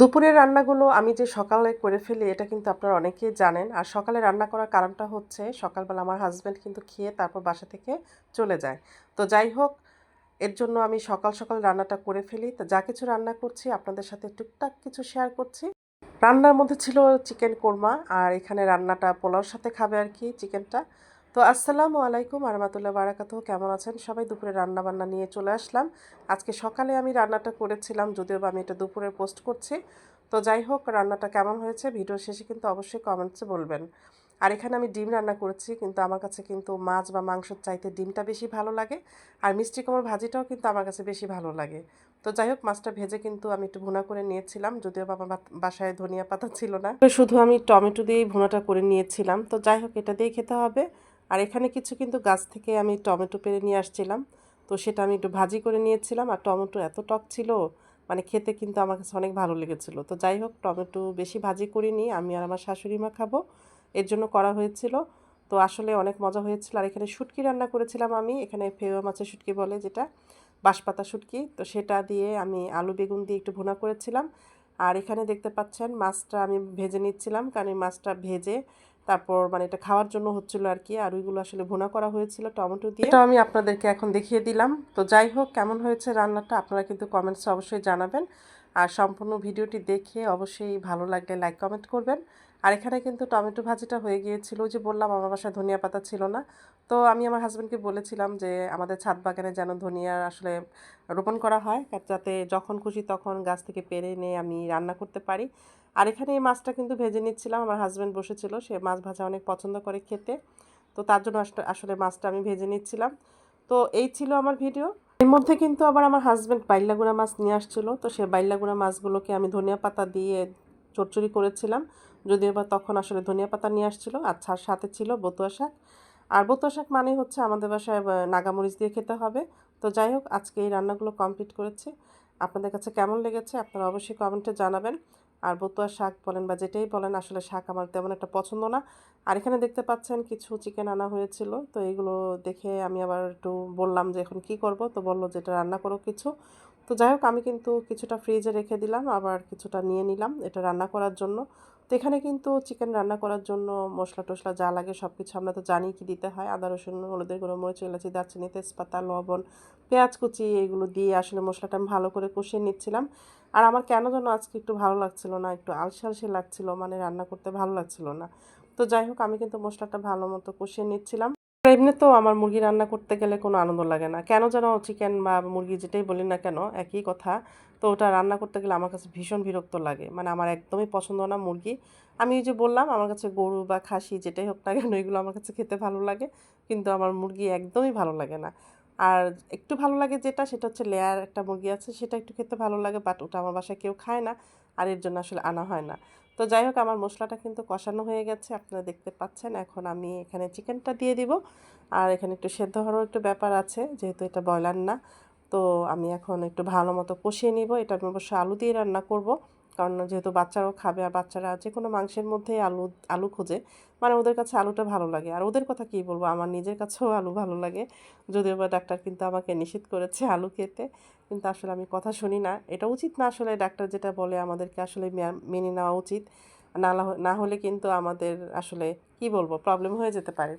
দুপুরের রান্নাগুলো আমি যে সকালে করে ফেলি, এটা কিন্তু আপনারা অনেকেই জানেন। আর সকালে রান্না করার কারণটা হচ্ছে, সকালবেলা আমার হাজব্যান্ড কিন্তু খেয়ে তারপর বাসা থেকে চলে যায়। তো যাই হোক, এর জন্য আমি সকাল সকাল রান্নাটা করে ফেলি। তো যা কিছু রান্না করছি, আপনাদের সাথে টুকটাক কিছু শেয়ার করছি। রান্নার মধ্যে ছিল চিকেন কোরমা, আর এখানে রান্নাটা পোলাওর সাথে খাবে আর কি চিকেনটা তো আসসালামু আলাইকুম আরমাতুল্লাহ বারাকাত কেমন আছেন? সবাই দুপুরে রান্না বান্না নিয়ে চলে আসলাম। আজকে সকালে আমি রান্নাটা করেছিলাম, যদিও বা আমি এটা দুপুরে পোস্ট করছি। তো যাই হোক, রান্নাটা কেমন হয়েছে ভিডিও শেষে কিন্তু অবশ্যই কমেন্টসে বলবেন। আর এখানে আমি ডিম রান্না করেছি, কিন্তু আমার কাছে কিন্তু মাছ বা মাংসর চাইতে ডিমটা বেশি ভালো লাগে। আর মিষ্টি কুমড়োর ভাজিটাও কিন্তু আমার কাছে বেশি ভালো লাগে। তো যাই হোক, মাছটা ভেজে কিন্তু আমি একটু ভুনা করে নিয়েছিলাম, যদিও আমার বাসায় ধনিয়া পাতা ছিল না। শুধু আমি টমেটো দিয়েই ভুনাটা করে নিয়েছিলাম। তো যাই হোক, এটা দিয়েই খেতে হবে। আর এখানে কিছু কিন্তু গাছ থেকে আমি টমেটো পেরে নিয়ে আসছিলাম। তো সেটা আমি একটু ভাজি করে নিয়েছিলাম আর টমেটো এত টক ছিল মানে খেতে কিন্তু আমার কাছে অনেক ভালো লেগেছিলো। তো যাই হোক, টমেটো বেশি ভাজি করিনি, আমি আর আমার শাশুড়ি মা খাব, এর জন্য করা হয়েছিল। তো আসলে অনেক মজা হয়েছিল। আর এখানে শুটকি রান্না করেছিলাম আমি, এখানে ফেওয়া মাছের শুটকি বলে যেটা, বাঁশপাতা শুটকি। তো সেটা দিয়ে আমি আলু বেগুন দিয়ে একটু ভুনা করেছিলাম। আর এখানে দেখতে পাচ্ছেন, মাছটা আমি ভেজে নিচ্ছিলাম, কারণ এই মাছটা ভেজে তারপর মানে এটা খাওয়ার জন্য হচ্ছিল আর কি, আর ওইগুলো আসলে ভুনা করা হয়েছিল টমেটো দিয়ে। এটা আমি আপনাদেরকে এখন দেখিয়ে দিলাম। তো যাই হোক, কেমন হয়েছে রান্নাটা আপনারা কিন্তু কমেন্টসে অবশ্যই জানাবেন। আর সম্পূর্ণ ভিডিওটি দেখে অবশ্যই ভালো লাগলে লাইক কমেন্ট করবেন। আর এখানে কিন্তু টমেটো ভাজিটা হয়ে গিয়েছিল। যে বললাম, আমার বাসায় ধনিয়া পাতা ছিল না। তো আমি আমার হাজব্যান্ডকে বলেছিলাম যে, আমাদের ছাদ বাগানে যেন ধনিয়া আসলে রোপণ করা হয়, যাতে যখন খুশি তখন গাছ থেকে পেরে এনে আমি রান্না করতে পারি। আর এখানে এই মাছটা কিন্তু ভেজে নিচ্ছিলাম। আমার হাজব্যান্ড বসেছিল, সে মাছ ভাজা অনেক পছন্দ করে খেতে। তো তার জন্য আসলে মাছটা আমি ভেজে নিচ্ছিলাম। তো এই ছিল আমার ভিডিও এর মধ্যে কিন্তু আবার আমার হাজব্যান্ড বাইল্লাগুড়া মাছ নিয়ে আসছিল। তো সে বাইল্লাগুড়া মাছগুলোকে আমি ধনিয়া পাতা দিয়ে চচ্চড়ি করেছিলাম। যদিও বা তখন আসলে ধনিয়া পাতা নিয়ে আসছিল। তার সাথে ছিল বতুয়া শাক। আর বতুয়া শাক মানে হচ্ছে আমাদের বাসায় নাগামরিচ দিয়ে খেতে হবে। তো যাই হোক, আজকে এই রান্নাগুলো কমপ্লিট করেছি। আপনাদের কাছে কেমন লেগেছে আপনারা অবশ্যই কমেন্টে জানাবেন। আর বতুয়া শাক বলেন বা যেটাই বলেন, আসলে শাক আমার তেমন একটা পছন্দ না। আর এখানে দেখতে পাচ্ছেন কিছু চিকেন আনা হয়েছিল। তো এইগুলো দেখে আমি আবার একটু বললাম যে এখন কি করব? তো বলল যেটা রান্না করো কিছু। তো যাই হোক, আমি কিন্তু কিছুটা ফ্রিজে রেখে দিলাম, আবার কিছুটা নিয়ে নিলাম এটা রান্না করার জন্য। তো এখানে কিন্তু চিকেন রান্না করার জন্য মশলা টশলা যা লাগে সব কিছু আমরা তো জানি কি দিতে হয়। আদা, রসুন, হলুদের গুঁড়ো, মরিচ, এলাচি, দারচিনি, তেজপাতা, লবণ, পেঁয়াজ কুচি এগুলো দিয়ে আসলে মশলাটা আমি ভালো করে কষিয়ে নিচ্ছিলাম। আর আমার কেন যেন আজকে একটু ভালো লাগছিল না, একটু আলসে আলসে লাগছিল মানে রান্না করতে ভালো লাগছিল না। তো যাই হোক, আমি কিন্তু মশলাটা ভালো মতো কষিয়ে নিচ্ছিলাম। আর তো আমার মুরগি রান্না করতে গেলে কোনো আনন্দ লাগে না। কেন যেন চিকেন বা মুরগি যেটাই বলি না কেন, একই কথা। তো ওটা রান্না করতে গেলে আমার কাছে ভীষণ বিরক্ত লাগে। মানে আমার একদমই পছন্দ না মুরগি। আমি যে বললাম, আমার কাছে গরু বা খাসি যেটাই হোক না কেন, এগুলো আমার কাছে খেতে ভালো লাগে। কিন্তু আমার মুরগি একদমই ভালো লাগে না। আর একটু ভালো লাগে যেটা, সেটা হচ্ছে লেয়ার একটা মুরগি আছে, সেটা একটু খেতে ভালো লাগে বাট ওটা আমার বাসায় কেউ খায় না। আর এর জন্য আসলে আনা হয় না। তো যাই হোক, আমার মশলাটা কিন্তু কষানো হয়ে গেছে, আপনারা দেখতে পাচ্ছেন। এখন আমি এখানে চিকেনটা দিয়ে দিব। আর এখানে একটু সেদ্ধ হওয়ারও একটু ব্যাপার আছে, যেহেতু এটা ব্রয়লার না। তো আমি এখন একটু ভালো মতো কষিয়ে নিব। এটা আমি অবশ্য আলু দিয়ে রান্না করব। কারণ যেহেতু বাচ্চারাও খাবে আর বাচ্চারা যে কোনো মাংসের মধ্যে আলু আলু খোঁজে মানে ওদের কাছে আলুটা ভালো লাগে। আর ওদের কথা কী বলব? আমার নিজের কাছেও আলু ভালো লাগে। যদিও বা ডাক্তার কিন্তু আমাকে নিষেধ করেছে আলু খেতে, কিন্তু আসলে আমি কথা শুনি না। এটা উচিত না আসলে ডাক্তার যেটা বলে আমাদেরকে আসলে মেনে নেওয়া উচিত। না না হলে কিন্তু আমাদের আসলে কি বলব? প্রবলেম হয়ে যেতে পারে।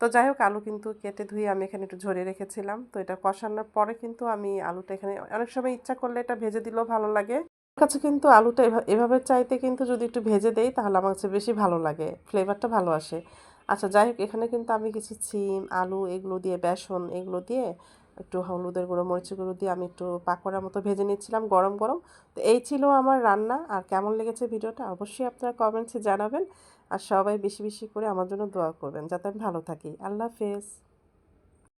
তো যাই হোক, আলু কিন্তু কেটে ধুয়ে আমি এখানে একটু ঝরিয়ে রেখেছিলাম। তো এটা কষানোর পরে কিন্তু আমি আলুটা এখানে, অনেক সময় ইচ্ছা করলে এটা ভেজে দিলেও ভালো লাগে। কাছে কিন্তু আলুটা এভা- এভাবে চাইতে কিন্তু যদি একটু ভেজে দেই, তাহলে আমার কাছে বেশি ভালো লাগে। ফ্লেভারটা ভালো আসে। আচ্ছা যাই হোক, এখানে কিন্তু আমি কিছু সিম আলু, এগুলো দিয়ে, বেসন এগুলো দিয়ে, একটু হলুদের গুঁড়ো, মরিচের গুঁড়ো দিয়ে আমি একটু পাকোড়ার মতো ভেজে নিচ্ছিলাম, গরম গরম। তো এই ছিল আমার রান্না। আর কেমন লেগেছে ভিডিওটা অবশ্যই আপনারা কমেন্টসে জানাবেন। আর সবাই বেশি বেশি করে আমার জন্য দোয়া করবেন। যাতে আমি ভালো থাকি। আল্লাহ হাফেজ।